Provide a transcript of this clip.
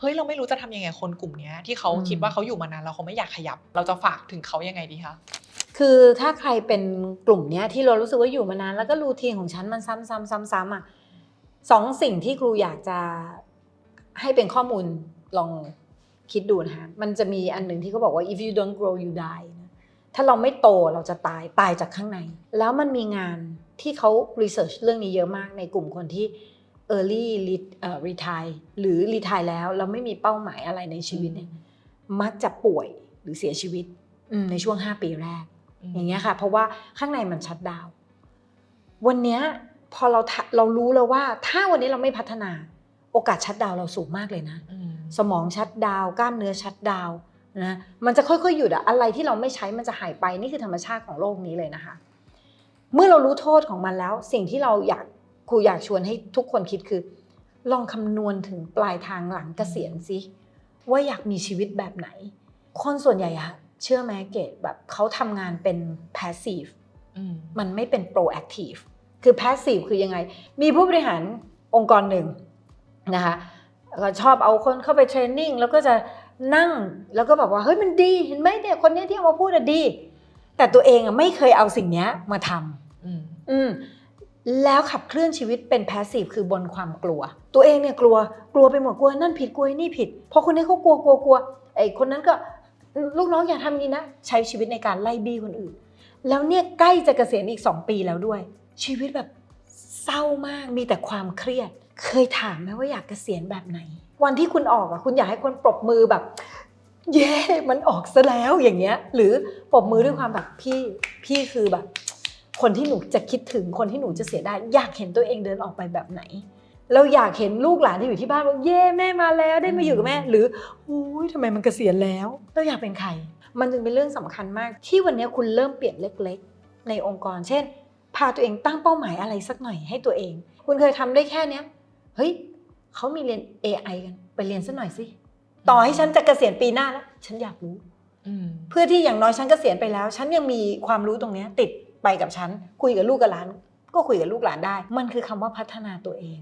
เฮ้ยเราไม่รู้จะทำยังไงคนกลุ่มเนี้ยที่เขาอืมคิดว่าเขาอยู่มานานแล้วเขาไม่อยากขยับ เราจะฝากถึงเขายังไงดีคะคือถ้าใครเป็นกลุ่มเนี้ยที่เรารู้สึกว่าอยู่มานานแล้วก็รูทีนของฉันมันซ้ำซ้ำซ้ำซ้ำอะสองสิ่งที่ครูอยากจะให้เป็นข้อมูลลองคิดดูนะคะมันจะมีอันหนึ่งที่เขาบอกว่า if you don't grow you die นะถ้าเราไม่โตเราจะตายตายจากข้างใน แล้วมันมีงานที่เขา research เรื่องนี้เยอะมากในกลุ่มคนที่ early ret- เอ่อ retire หรือ retire แล้วเราไม่มีเป้าหมายอะไรในชีวิตเนี่ยมักจะป่วยหรือเสียชีวิตอืมในช่วง 5 ปีแรก อย่างเงี้ยค่ะ เพราะว่าข้างในมันชัดดาวน์วันเนี้ยพอเราทะเรารู้แล้วว่า ถ้าวันนี้เราไม่พัฒนาโอกาสชัดดาวน์เราสูงมากเลยนะอืมสมองชัดดาวน์กล้ามเนื้อชัดดาวน์นะมันจะค่อยๆหยุดอะอะไรที่เราไม่ใช้มันจะหายไปนี่คือธรรมชาติของโลกนี้เลยนะคะ เมื่อเรารู้โทษของมันแล้ว สิ่งที่เราอยาก ครูอยากชวนให้ทุกคนคิดคือ ลองคำนวณถึงปลายทางหลังเกษียณสิว่าอยากมีชีวิตแบบไหน คนส่วนใหญ่อะเชื่อไหมเกดแบบเขาทำงานเป็น passive อืมมันไม่เป็น proactive คือ passive คือยังไง มีผู้บริหารองค์กรหนึ่งนะคะก็ชอบเอาคนเข้าไปเทรนนิ่งแล้วก็จะนั่งแล้วก็แบบว่าเฮ้ยมันดีเห็นไหมเนี่ยคนเนี้ยที่เอามาพูดอะดี แต่ตัวเองอะไม่เคยเอาสิ่งเนี้ยมาทำอืมอืม แล้วขับเคลื่อนชีวิตเป็น passive คือบนความกลัว ตัวเองเนี่ยกลัวกลัวไปหมดกลัวนั่นผิดกลัวนี่ผิดพอคนนี้เขากลัวกลัวกลัวไอ้คนนั้นก็ลูกน้องอย่าทำนี้นะ ใช้ชีวิตในการไล่บี้คนอื่น แล้วเนี่ยใกล้จะเกษียณอีก 2 ปีแล้วด้วย ชีวิตแบบเศร้ามากมีแต่ความเครียด เคยถามไหมว่าอยากเกษียณแบบไหน วันที่คุณออกอะคุณอยากให้คนปรบมือแบบ เย้ มันออกซะแล้วอย่างเงี้ย หรือปรบมือด้วยความแบบพี่พี่คือแบบ คนที่หนูจะคิดถึงคนที่หนูจะเสียได้อยากเห็นตัวเองเดินออกไปแบบไหน เราอยากเห็นลูกหลานที่อยู่ที่บ้านว่าเย่แม่มาแล้วได้มาอยู่กับแม่ หรืออุ้ยทำไมมันเกษียณแล้ว เราอยากเป็นใคร มันจึงเป็นเรื่องสำคัญมาก ที่วันนี้คุณเริ่มเปลี่ยนเล็ก ๆ ในองค์กร เช่น พาตัวเองตั้งเป้าหมายอะไรสักหน่อยให้ตัวเอง คุณเคยทำได้แค่เนี้ยเฮ้ยเขามีเรียน AI กันไปเรียนสักหน่อยสิต่อให้ฉันจะเกษียณปีหน้าแล้ว ฉันอยากรู้อืมเพื่อที่อย่างน้อยฉันเกษียณไปแล้ว ฉันยังมีความรู้ตรงเนี้ยติด ไปกับฉัน คุยกับลูกกับหลาน ก็คุยกับลูกหลานได้ มันคือคำว่าพัฒนาตัวเอง